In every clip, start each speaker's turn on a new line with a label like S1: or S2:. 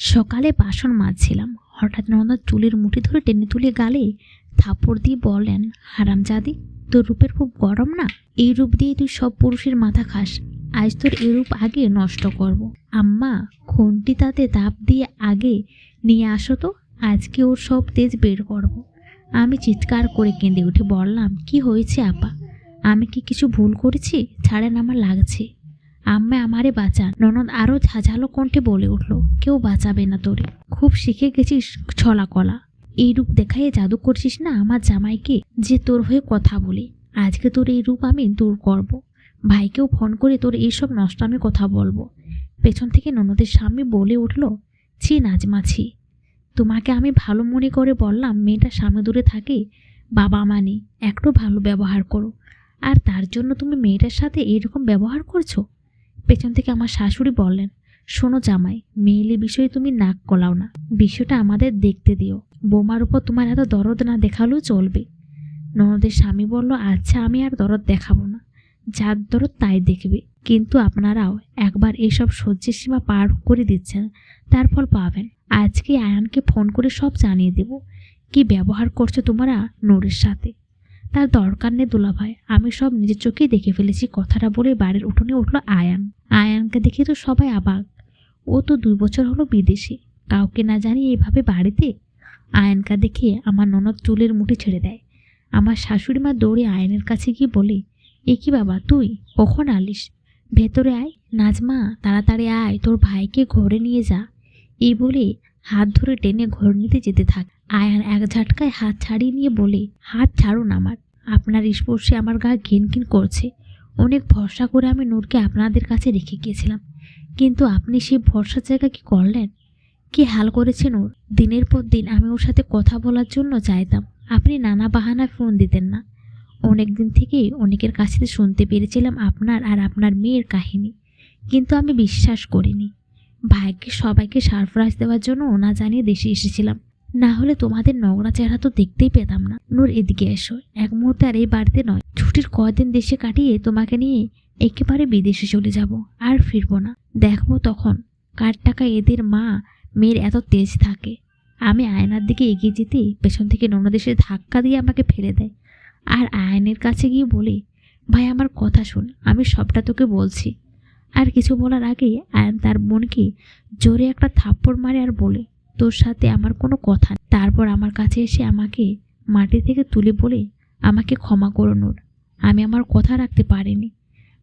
S1: সকালে বাসন মাজছিলাম। হঠাৎ ননদ চুলের মুঠি ধরে টেনে তুলে গালে থাপড় দিয়ে বলেন হারামজাদি, তোর রূপের খুব গরম না? এই রূপ দিয়ে তুই সব পুরুষের মাথা খাস। আজ তোর এরূপ আগে নষ্ট করব। আম্মা খুন্তি তাতে তাপ দিয়ে আগে নিয়ে আসো তো, আজকে ওর সব তেজ বের করব। আমি চিৎকার করে কেঁদে উঠে বললাম, কি হয়েছে, আপা? আমি কি কিছু ভুল করেছি? ছাড়েন, আমার লাগছে। আম্মা আমারে বাঁচান। ননদ আরও ঝাঝালো কণ্ঠে বলে উঠল, কেউ বাঁচাবে না তোরে। খুব শিখে গেছিস ছলা কলা। এই রূপ দেখাইয়ে জাদু করছিস না আমার জামাইকে? যে তোর হয়ে কথা বলি। আজকে তোর এই রূপ আমি দূর করব। ভাইকেও ফোন করে তোর এইসব নষ্ট আমি কথা বলব। পেছন থেকে ননদের স্বামী বলে উঠল, ছি নাজমা, ছি। তোমাকে আমি ভালো মনে করে বললাম, মেয়েটা স্বামী দূরে থাকে, বাবা মানে একটু ভালো ব্যবহার করো। আর তার জন্য তুমি মেয়েটার সাথে এরকম ব্যবহার করছ? পেছন থেকে আমার শাশুড়ি বললেন, শোনো জামাই, মেয়েলি বিষয়ে তুমি নাক কলাও না। বিষয়টা আমাদের দেখতে দিও। বোমার উপর তোমার এত দরদ না দেখালেও চলবে। ননদের স্বামী বলল আচ্ছা আমি আর দরদ দেখাবো না। যার দরদ তাই দেখবে। কিন্তু আপনারাও একবার এইসব সহ্যের সীমা পার করে দিচ্ছেন, তার ফল পাবেন। আজকে আয়ানকে ফোন করে সব জানিয়ে দেব। কি ব্যবহার করছ তোমরা নূরের সাথে? তার দরকার নেই দুলাভাই। আমি সব নিজের চোখেই দেখে ফেলেছি। কথাটা বলে বাড়ির উঠোনে উঠল আয়ান। আয়ানকে দেখে তো সবাই অবাক। ও তো দুই বছর হলো বিদেশে। কাউকে না জানি এইভাবে বাড়িতে? আয়নকা দেখে আমার ননদ চুলের মুঠি ছেড়ে দেয়। আমার শাশুড়ি মা দৌড়ে আয়নের কাছে গিয়ে বলে, এ কি বাবা, তুই কখন আলিস? ভেতরে আয়। নাজমা, তাড়াতাড়ি আয়। তোর ভাইকে ঘরে নিয়ে যা। এই বলে হাত ধরে টেনে ঘর নিতে যেতে থাক। আয়ান এক ঝাটকায় হাত ছাড়িয়ে নিয়ে বলে, হাত ছাড়ুন আমার। আপনার স্পর্শে আমার গা ঘিন ঘিন করছে। অনেক ভরসা করে আমি নূরকে আপনাদের কাছে রেখে গিয়েছিলাম। কিন্তু আপনি সেই ভরসার জায়গা কি করলেন? কি হাল করেছেন ওর দিনের পর দিন আমি ওর সাথে কথা বলার জন্য চাইতাম। আপনি নানা বাহানায় ফোন দিতেন না। অনেক দিন থেকেই অনেকের কাছ থেকে শুনতে পেরেছিলাম আপনার আর আপনার মেয়ের কাহিনী। কিন্তু আমি বিশ্বাস করিনি। ভাইকে, সবাইকে সারপ্রাইজ দেওয়ার জন্য ওনা জানিয়ে দেশে এসেছিলাম। না হলে তোমাদের নগরা চেহারা তো দেখতেই পেতাম না। নূর, এদিকে এসো। এক মুহূর্তে আর এই বাড়িতে নয়। ছুটির কদিন দেশে কাটিয়ে তোমাকে নিয়ে একেবারে বিদেশে চলে যাব, আর ফিরবো না। দেখব তখন কার টাকা এদের মা মেয়ের এত তেজ থাকে। আমি আয়নার দিকে এগিয়ে যেতেই পেছন থেকে ননদেশে ধাক্কা দিয়ে আমাকে ফেলে দেয়। আর আয়নের কাছে গিয়ে বলে, ভাই, আমার কথা শোন, আমি সবটা তোকে বলছি। আর কিছু বলার আগে আয়ন তার বোনকে জোরে একটা থাপ্পড় মারে আর বলে, তোর সাথে আমার কোনো কথা তারপর আমার কাছে এসে আমাকে মাটি থেকে তুলে বলে, আমাকে ক্ষমা করো, নূর। আমি আমার কথা রাখতে পারিনি।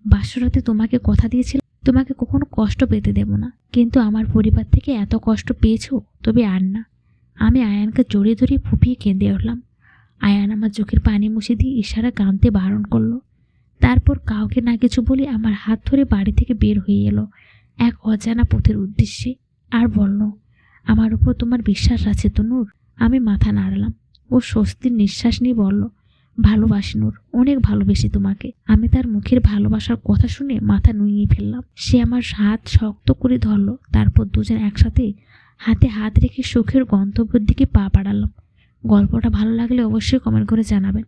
S1: বাসরাতে তোমাকে কথা দিয়েছিলাম, তোমাকে কখনো কষ্ট পেতে দেব না। কিন্তু আমার পরিবার থেকে এত কষ্ট পেয়েছ, তবে আর না। আমি আয়ানকে জড়িয়ে ধরে ফুপিয়ে কেঁদে উঠলাম। আয়ান আমার চোখের পানি মুছে দিয়ে ইশারা কানতে বারণ করল। তারপর কাউকে না কিছু বলে আমার হাত ধরে বাড়ি থেকে বের হয়ে এলো। এক অজানা পথের উদ্দেশ্যে। আর বলল, আমার উপর তোমার বিশ্বাস আছে তো নূর আমি মাথা নাড়লাম। ও স্বস্তির নিঃশ্বাস নিয়ে বলল ভালোবাসি, নূর। অনেক ভালোবেসে তোমাকে। আমি তার মুখের ভালোবাসার কথা শুনে মাথা নুইয়ে ফেললাম। সে আমার হাত শক্ত করে ধরলো, তারপর দুজন একসাথে হাতে হাত রেখে সুখের গন্তব্যের দিকে পা বাড়ালাম। গল্পটা ভালো লাগলে অবশ্যই কমেন্ট করে জানাবেন।